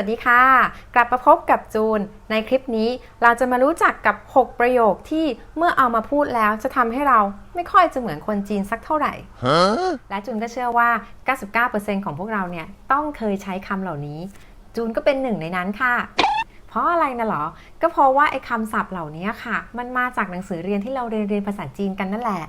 วัสดีค่ะ กลับมาพบกับจูน ในคลิปนี้เราจะมารู้จักกับ 6 ประโยคที่เมื่อเอามาพูดแล้วจะทำให้เราไม่ค่อยจะเหมือนคนจีนสักเท่าไหร่ Huh? และจูนก็เชื่อว่า 99%ของพวกเราเนี่ยต้องเคยใช้คำเหล่านี้ จูนก็เป็นหนึ่งในนั้นค่ะ เพราะอะไรนะหรอ ก็เพราะว่าไอ้คำศัพท์เหล่านี้ค่ะ มันมาจากหนังสือเรียนที่เราเรียนเรียนภาษาจีนกันนั่นแหละ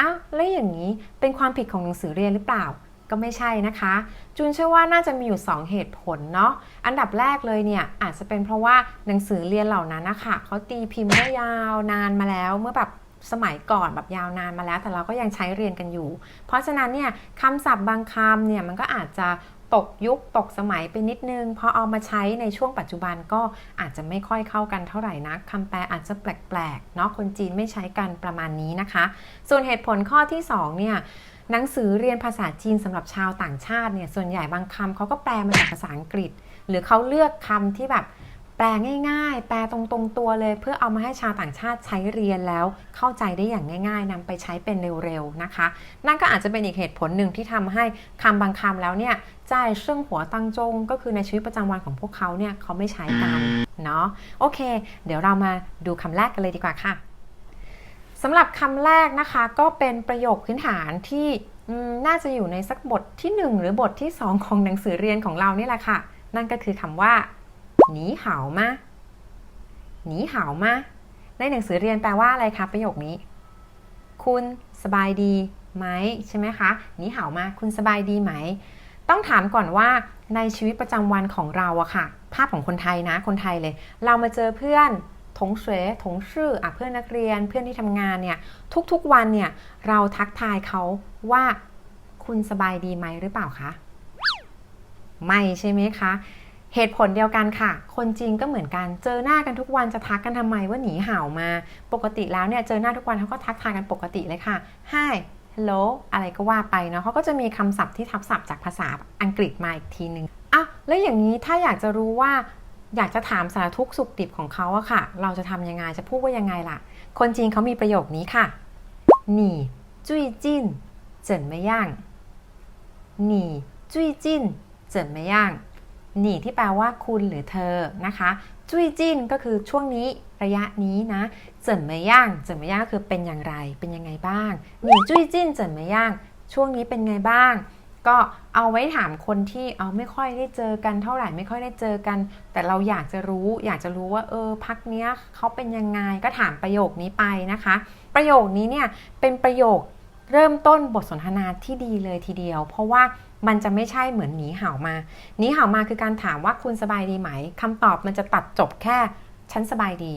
อ้าวแล้วอย่างนี้เป็นความผิดของหนังสือเรียนหรือเปล่า ก็ไม่ใช่นะคะ จูนเชื่อว่าน่าจะมีอยู่ 2 เหตุผลเนาะอันดับแรกเลยเนี่ยอาจจะเป็นเพราะว่าหนังสือเรียนเหล่านั้นนะคะเขาตีพิมพ์เมื่อยาวนานมาแล้วเมื่อแบบสมัยก่อนแบบยาวนานมาแล้ว แต่เราก็ยังใช้เรียนกันอยู่ เพราะฉะนั้นเนี่ยคำศัพท์บางคำเนี่ยมันก็อาจจะ ตกยุคตกสมัยไปนิดนึงพอเอามาใช้ในช่วงปัจจุบันก็อาจจะไม่ค่อยเข้ากันเท่าไหร่นักคำแปลอาจจะแปลกๆเนาะคนจีนไม่ใช้กันประมาณนี้นะคะ ส่วนเหตุผลข้อที่สองเนี่ยหนังสือเรียนภาษาจีนสำหรับชาวต่างชาติเนี่ยส่วนใหญ่บางคำเขาก็แปลมาจากภาษาอังกฤษ หรือเขาเลือกคำที่แบบ แปลง่าย ๆ แปลตรงๆตัวเลย เพื่อเอามาให้ชาวต่างชาติใช้เรียนแล้ว เข้าใจได้อย่างง่าย ๆนำไปใช้เป็นเร็วๆนะคะ นั่นก็อาจจะเป็นอีกเหตุผลหนึ่งที่ทำให้คำบางคำแล้วเนี่ยใจายเชิงหัวตังจง ก็คือในชีวิตประจำวันของพวกเขาเนี่ยเขาไม่ใช้กันเนาะโอเค เดี๋ยวเรามาดูคำแรกกันเลยดีกว่าค่ะสำหรับคำแรกนะคะก็เป็นประโยคพื้นฐานที่น่าจะอยู่ในสักบทที่ 1 หรือบทที่ 2 ของหนังสือเรียนของเรานี่แหละค่ะ นั่นก็คือคำว่า หนีหาวมาหนีหาวมาในหนังสือเรียนแปลว่าอะไรคะประโยคนี้ คุณสบายดีไหมใช่ไหมคะหนีหาวมาคุณสบายดีไหม ต้องถามก่อนว่าในชีวิตประจำวันของเราอะค่ะ ภาพของคนไทยนะคนไทยเลย เรามาเจอเพื่อนถงเสวยถงชื่ออะเพื่อนนักเรียนเพื่อนที่ทำงานเนี่ยทุกๆวันเนี่ยเราทักทายเขาว่าคุณสบายดีไหมหรือเปล่าคะ ไม่ใช่ไหมคะ เหตุผลเดียวกันค่ะ คนจีนก็เหมือนกัน เจอหน้ากันทุกวันจะทักกันทำไมว่าหนีเห่ามา ปกติแล้วเนี่ยเจอหน้าทุกวันเขาก็ทักทายกันปกติเลยค่ะ Hi Hello อะไรก็ว่าไปเนาะเขาก็จะมีคำศัพท์ที่ทับศัพท์จากภาษาอังกฤษมาอีกทีหนึงอะแล้วอย่างนี้ถ้าอยากจะรู้ว่าอยากจะถามสารทุกสุขดิบของเขาอะค่ะ เราจะทำยังไงจะพูดว่ายังไงล่ะ คนจีนเขามีประโยคนี้ค่ะหนีจุยจินเจินไม่ย่างหนีจุยจินเจินไม่ย่าง นี่ที่แปลว่าคุณหรือเธอนะคะจุยจินก็คือช่วงนี้ระยะนี้นะเจินไม่ย่างเจินไม่ย่างคือเป็นอย่างไร เป็นยังไงบ้างหนีจุยจินเจินไม่ย่าง ช่วงนี้เป็นไงบ้าง ก็เอาไว้ถามคนที่เอาไม่ค่อยได้เจอกันเท่าไหร่ไม่ค่อยได้เจอกัน แต่เราอยากจะรู้ อยากจะรู้ว่าเออพักเนี้ยเขาเป็นยังไงก็ถามประโยคนี้ไปนะคะ ประโยคนี้เนี่ยเป็นประโยค เริ่มต้นบทสนทนาที่ดีเลยทีเดียว เพราะว่ามันจะไม่ใช่เหมือนหนีเห่ามา หนีเห่ามาคือการถามว่าคุณสบายดีไหมคำตอบมันจะตัดจบแค่ ฉันสบายดี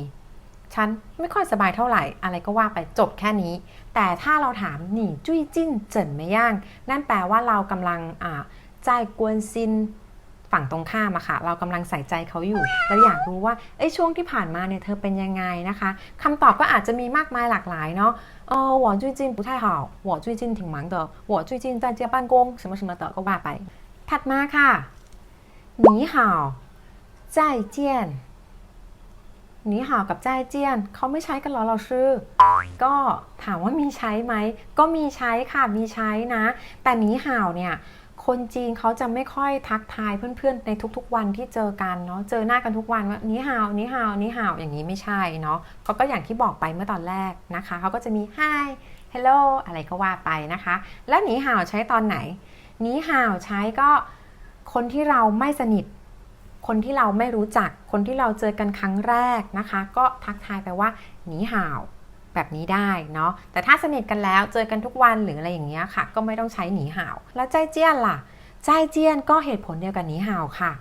ฉันไม่ค่อยสบายเท่าไหร่ อะไรก็ว่าไปจบแค่นี้ แต่ถ้าเราถามหนีจุ้ยจิ้นเจินไม่ย่าง นั่นแปลว่าเรากำลังอ่าใจกวนซิน ฝั่งตรงข้ามอะค่ะ เรากำลังใส่ใจเขาอยู่ เราอยากรู้ว่าเอ้ยช่วงที่ผ่านมาเนี่ยเธอเป็นยังไงนะคะคำตอบก็อาจจะมีมากมายหลากหลายเนาะ 呃，我最近不太好，我最近挺忙的，我最近在家办公，什么什么的ก็ว่าไป ถัดมาค่ะหนีห่าวใจเจียนหนีห่าวกับใจเจียนเขาไม่ใช้กันเหรอเราชื่อ ก็ถามว่ามีใช้ไหม ก็มีใช้ค่ะ มีใช้นะ แต่หนีห่าวเนี่ย คนจีนเขาจะไม่ค่อยทักทายเพื่อนๆ ในทุกๆวันที่เจอกันเนาะเจอหน้ากันทุกวันว่านี่ฮาวนี่ฮาวนี่ฮาวอย่างนี้ไม่ใช่เนาะเขาก็อย่างที่บอกไปเมื่อตอนแรกนะคะเขาก็จะมี hi hello อะไรก็ว่าไปนะคะ แล้วหนีห่าวใช้ตอนไหนหนีห่าวใช้ก็คนที่เราไม่สนิท คนที่เราไม่รู้จัก คนที่เราเจอกันครั้งแรกนะคะ ก็ทักทายไปว่าหนีห่าว แบบนี้ได้เนาะแต่ถ้าสนิทกันแล้วเจอกันทุกวันหรืออะไรอย่างเงี้ยค่ะ ก็ไม่ต้องใช้หนีห่าวแล้วใจเจี้ยนล่ะ ใจเจี้ยนก็เหตุผลเดียวกันหนีห่าวค่ะ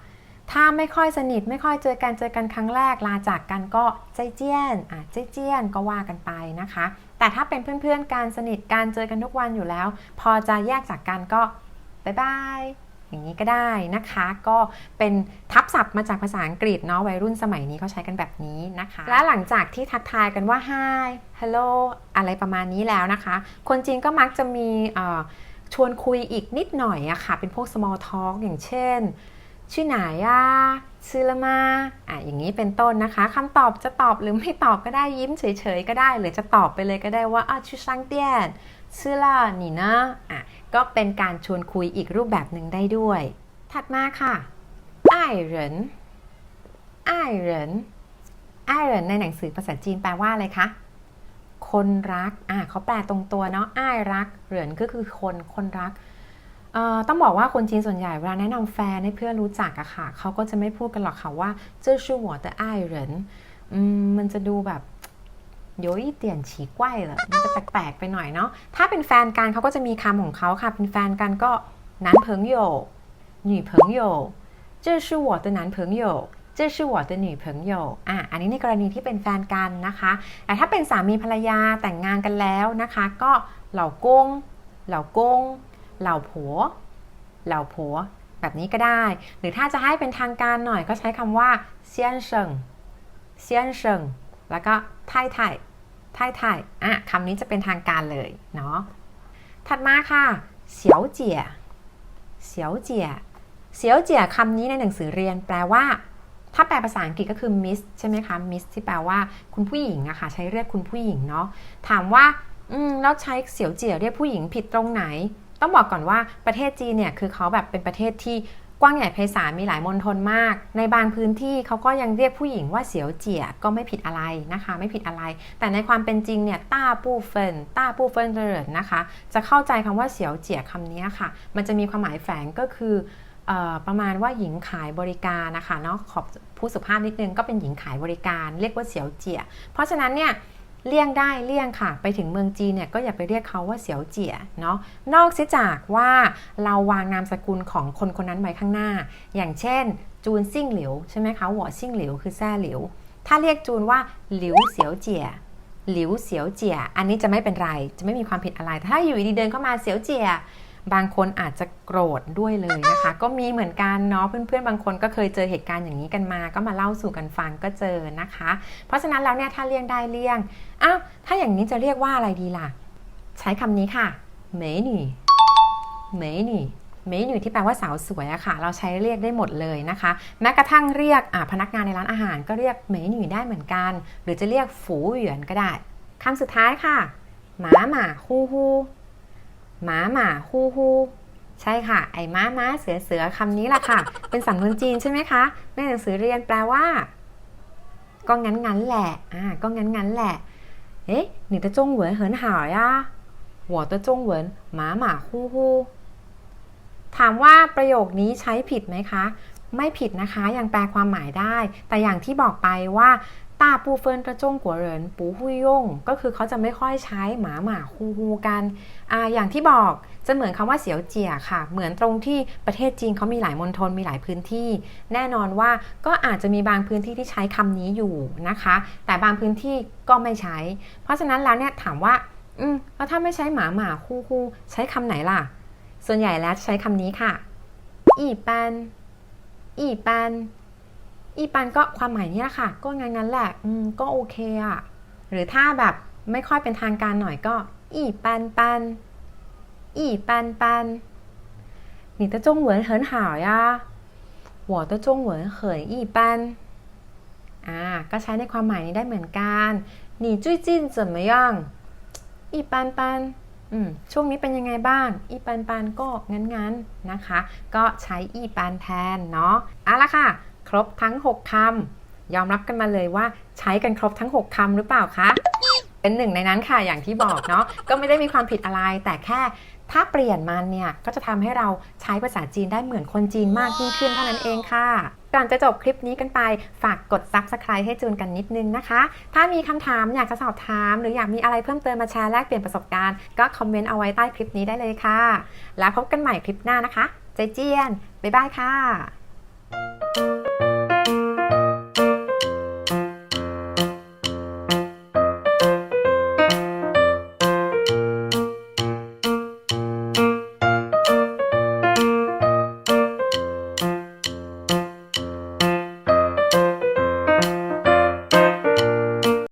ถ้าไม่ค่อยสนิทไม่ค่อยเจอกันเจอกันครั้งแรกลาจากกันก็ใจเจี้ยนอะใจเจี้ยนก็ว่ากันไปนะคะ แต่ถ้าเป็นเพื่อนๆการสนิทการเจอกันทุกวันอยู่แล้ว พอจะแยกจากกันก็บายบาย อย่างนี้ก็ได้นะคะ ก็เป็นทับศัพท์มาจากภาษาอังกฤษเนาะวัยรุ่นสมัยนี้เขาใช้กันแบบนี้นะคะ และหลังจากที่ทักทายกันว่า hi hello อะไรประมาณนี้แล้วนะคะ คนจีนก็มักจะมีชวนคุยอีกนิดหน่อยอะค่ะ เป็นพวก small talk อย่างเช่น ชื่อไหนอะชื่อละมาอะอย่างนี้เป็นต้นนะคะคำตอบจะตอบหรือไม่ตอบก็ได้ยิ้มเฉยๆก็ได้ หรือจะตอบไปเลยก็ได้ว่าอะชื่อช่างเตียนชื่อละนี่นะอะ ก็เป็นการชวนคุยอีกรูปแบบหนึ่งได้ด้วย ถัดมาค่ะ ไอ อ้ายเหรินอ้ายเหรินอ้ายเหรินในหนังสือภาษาจีนแปลว่าอะไรคะ คนรัก อ่าเขาแปลตรงตัวเนาะ อ้ายรัก เหรินก็คือคน คนรักเอ่อต้องบอกว่าคนจีนส่วนใหญ่เวลาแนะนำแฟนให้เพื่อนรู้จักอะค่ะ เขาก็จะไม่พูดกันหรอกค่ะว่า这是我的爱人อืมมันจะดูแบบ 有一点奇怪了มันจะแปลกๆไปหน่อยเนาะ ถ้าเป็นแฟนกันเขาก็จะมีคำของเขาค่ะ เป็นแฟนกันก็男朋友女朋友这是我的男朋友这是我的女朋友อ่ะ อันนี้ในกรณีที่เป็นแฟนกันนะคะ แต่ถ้าเป็นสามีภรรยาแต่งงานกันแล้วนะคะ ก็เหล่ากง เหล่ากง เหล่าผัว เหล่าผัว แบบนี้ก็ได้ หรือถ้าจะให้เป็นทางการหน่อยก็ใช้คำว่าเซียนเซิงเซียนเซิงแล้วก็ไทยไทย ไทยไทยอะคำนี้จะเป็นทางการเลยเนาะถัดมาค่ะเสียวเจียเสียวเจียเสียวเจียคำนี้ในหนังสือเรียนแปลว่า ถ้าแปลภาษาอังกฤษก็คือ miss ใช่ไหมคะ miss ที่แปลว่าคุณผู้หญิงอะค่ะใช้เรียกคุณผู้หญิงเนาะถามว่าอืมแล้วใช้เสียวเจียเรียกผู้หญิงผิดตรงไหน ต้องบอกก่อนว่าประเทศจีนเนี่ยคือเขาแบบเป็นประเทศที่ กว้างใหญ่ไพศาลมีหลายมณฑลมาก ในบางพื้นที่เขาก็ยังเรียกผู้หญิงว่าเสียวเจี๋ยก็ไม่ผิดอะไรนะคะ ไม่ผิดอะไร แต่ในความเป็นจริงเนี่ยต้าปู้เฟินต้าปู้เฟินเรินนะคะ จะเข้าใจคำว่าเสียวเจี๋ยคำนี้ค่ะ มันจะมีความหมายแฝงก็คืออประมาณว่าหญิงขายบริการนะคะเนาะขอบผู้สุภาพนิดนึงก็เป็นหญิงขายบริการ เรียกว่าเสียวเจี๋ยเพราะฉะนั้นเนี่ย เลี่ยงได้เลี่ยงค่ะ ไปถึงเมืองจีนเนี่ยก็อย่าไปเรียกเขาว่าเสียวเจี๋ยเนาะนอกเสียจากว่าเราวางนามสกุลของคนคนนั้นไว้ข้างหน้า อย่างเช่น จูนซิ่งหลิวใช่ไหมคะหัวซิ่งหลิวคือแซ่หลิว ถ้าเรียกจูนว่าหลิวเสียวเจี๋ยหลิวเสียวเจี๋ยอันนี้จะไม่เป็นไร จะไม่มีความผิดอะไรถ้าอยู่ดีเดินเข้ามาเสียวเจี๋ย บางคนอาจจะโกรธด้วยเลยนะคะ ก็มีเหมือนกันเนาะเพื่อนๆ บางคนก็เคยเจอเหตุการณ์อย่างนี้กันมา ก็มาเล่าสู่กันฟังก็เจอนะคะ เพราะฉะนั้นแล้วเนี่ยถ้าเลี่ยงได้เลี่ยงอ้าวถ้าอย่างนี้จะเรียกว่าอะไรดีล่ะ ใช้คำนี้ค่ะเมนี่เมนี่เมนี่ที่แปลว่าสาวสวยอะค่ะ เราใช้เรียกได้หมดเลยนะคะ แม้กระทั่งเรียกพนักงานในร้านอาหารก็เรียกเมนี่ได้เหมือนกัน หรือจะเรียกฝูเหวียนก็ได้คำสุดท้ายค่ะหมาหมาฮู้ฮู้ หมาหมาฮูฮูใช่ค่ะ ไอ้ม้าม้าเสือเสือคำนี้แหละค่ะ เป็นสำนวนจีนใช่ไหมคะ ในหนังสือเรียนแปลว่า ก็งั้นงั้นแหละ อ่า ก็งั้นงั้นแหละ เอ๊ะหนีตะจงเหวินเหินหาวย่ะหัวตะจงเหวินหมาหมาฮูฮูถามว่าประโยคนี้ใช้ผิดไหมคะ ไม่ผิดนะคะ ยังแปลความหมายได้ แต่อย่างที่บอกไปว่า ต้าปูเฟินกระจงกัวเหรินปูหุยยงก็คือเขาจะไม่ค่อยใช้หมาหมาฮูฮูกันอ่าอย่างที่บอกจะเหมือนคำว่าเสียวเจียค่ะ เหมือนตรงที่ประเทศจีนเขามีหลายมณฑลมีหลายพื้นที่ แน่นอนว่าก็อาจจะมีบางพื้นที่ที่ใช้คำนี้อยู่นะคะ แต่บางพื้นที่ก็ไม่ใช้ เพราะฉะนั้นแล้วเนี่ยถามว่า อืมแล้วถ้าไม่ใช้หมาหมาฮูฮูใช้คำไหนล่ะ ส่วนใหญ่แล้วใช้คำนี้ค่ะอีปันอีปัน อีปันก็ความหมายนี้แหละค่ะ ก็งั้นงั้นแหละก็โอเคอะหรือถ้าแบบไม่ค่อยเป็นทางการหน่อยก็ อีปันปัน อีปันปัน你的中文很好呀我的中文很一般อ่าก็ใช้ในความหมายนี้ได้เหมือนกัน你最近怎么样一般般อืมช่วงนี้เป็นยังไงบ้าง อีปันปันก็งั้นงั้นนะคะ ก็ใช้อีปันแทนเนาะเอาละค่ะ ครบทั้ง 6คำยอมรับกันมาเลยว่าใช้กันครบทั้ง 6คำหรือเปล่าคะ เป็นหนึ่งในนั้นค่ะอย่างที่บอกเนาะก็ไม่ได้มีความผิดอะไร แต่แค่ถ้าเปลี่ยนมันเนี่ยก็จะทำให้เราใช้ภาษาจีนได้เหมือนคนจีนมากยิ่งขึ้นเท่านั้นเองค่ะ ก่อนจะจบคลิปนี้กันไป ฝากกด subscribe ให้จูนกันนิดนึงนะคะ ถ้ามีคำถามอยากจะสอบถาม หรืออยากมีอะไรเพิ่มเติมมาแชร์แลกเปลี่ยนประสบการณ์ก็คอมเมนต์เอาไว้ใต้คลิปนี้ได้เลยค่ะ แล้วพบกันใหม่คลิปหน้านะคะ ใจเจียน บ๊ายบายค่ะ